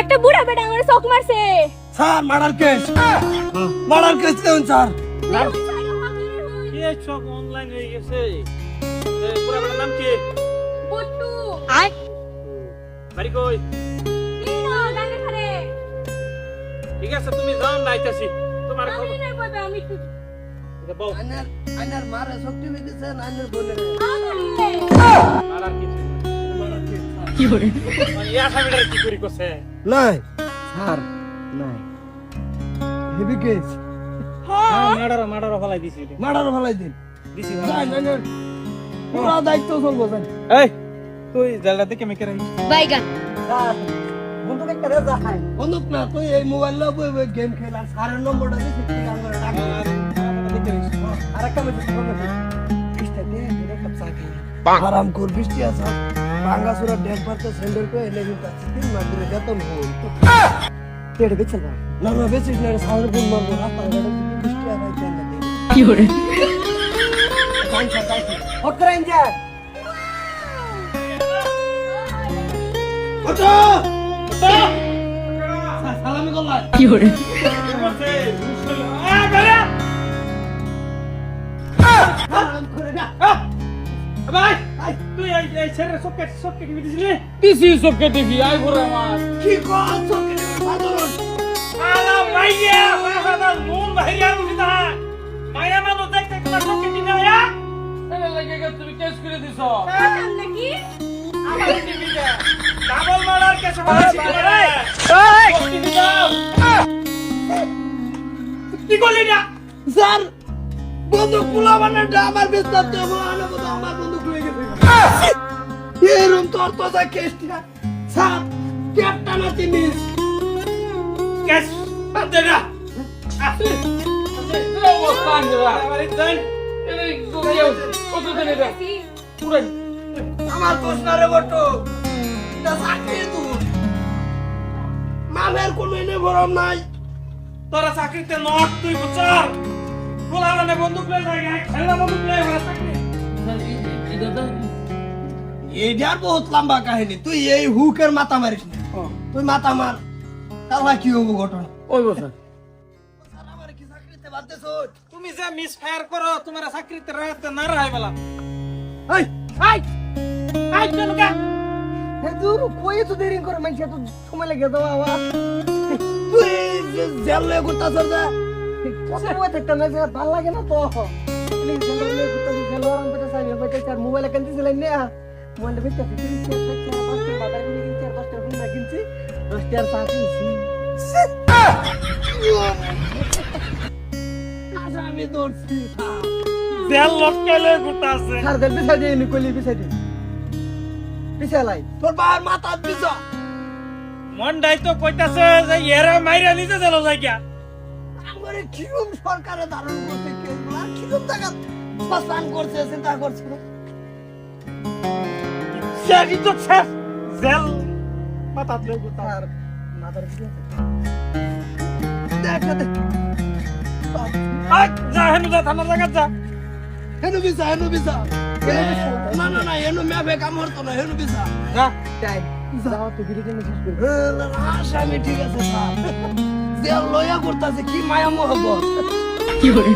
একটা বুড়া বেটা আমার চোখ মারছে। Sir murder case. Murder case দেন স্যার? সব অনলাইন হয়ে গেছে। পুরা বেটার নাম কি? বট্টু বাড়ি কই? ঠিক আছে তুমি যাও না তোমার খবর আমি এটা বল। আইনার আইনার মারে শক্তি বলে। কিছু মার্ডার মানে কি করি করছে? নাই। স্যার নাই। হেভি কেস মার্ডার মার্ডার ফলাই দিছি মার্ডার ফেলাই দিন দিছি যাই আইনার পুরা দায়িত্ব চলবো জান এই তুই জালটা দেখে মেকে রাখি বাইগান। স্যার যাই না তুই এই মোবাইল লো বই বই গেম খেলা। স্যারের নম্বরটা দিছি তুই আমার আরাম কর বৃষ্টি আছে ভাঙ্গা সুরা ডেক পারতে সেন্ডার কো এলে কিন্তু তিন মাস ধরে বেতন হল পেট বেচল না না না সাউন্ড ফোন মারবো রাস্তা ঘাটে বৃষ্টি কি করে কি করে এই ছেড়ে সবকে সবকে কি দিছিলি দিছি সবকে দেখি আই ঘরে আমার। কি কর চোখে সাধারণ আলা মাইয়া মাসাদা নুন ভাইয়া উঠিতা মায়া মানুষ দেখতে তোমার সবকে দিনা আয়া এলে লাগে গে তুমি কেস করে দিছো। নাকি আমার টিভিতে ডাবল মার্ডার কেস মারছি এই! টিভি দাও কি করলি না স্যার বন্দুক বানাটা আমার বিস্তার আমার বন্দুক লয়ে গেছে। এরম তোর তো যা কেসটা স্যার ক্যাপটা না চিনিস। কেস বাদ না। আমার প্রশ্ন রে বটু চাকরি তুই মামের কোনো এনে ভরম নাই। তোরা চাকরিতে নট তুই বুঝছর? গোলালানে বন্দুক লয়ে যায় খেলা বন্দুক লয়ে চাকরি। এইটার বহুত লম্বা কাহিনী তুই এই হুকের মাথা মারিস না। তুই মাথা মার তাহলে কি হব ঘটনা? ওই বছর তুমি যে মিস ফায়ার করো তোমার চাকরিতে রাখতে না রাই বেলা। এই! আই আই কেন কা হে কই তো দেরি করে মানছে তো সময় লাগে দাও আবার তুই জেল লয়ে কত বই থাকতে না ভালো লাগে না তো প্লিজ জেল লয়ে করতাছ জেল আরাম করে সাইন চার মোবাইল কেন দিছিলেন না? করে চার পাঁচটা বাজার কিনে কিনছি আর পাঁচটা ফোন কিনছি দশটা আর কিনছি আমি দৌড়ছি জেল লটকাইলে গুটা আছে। স্যার দেল পিছাই দিয়ে নি কইলি পিছাই দি পিছালাই তোর বাবার মাথা পিছা মন্ডাই তো কইতাছে যে এরা মাইরা নিজে জেল যাইগা আমারে কিরম সরকারে ধারণ করতে কেগুলা কিরম টাকা শ্মশান করছে চিন্তা করছে। শেষ জেল মাথা তুলে গুটা মাথার পিছে দেখ দেখ আই যা হেনু যা থানা জায়গা যা হেনু বিছা হেনু বিছা না না না হেনু মেবে কাম হতো না হেনু বিছা যা তাই যাও তো বিড়ি শেষ করি আসামি ঠিক আছে স্যার জেল লয়া করতেছে কি মায়া মহব্বত কি করে?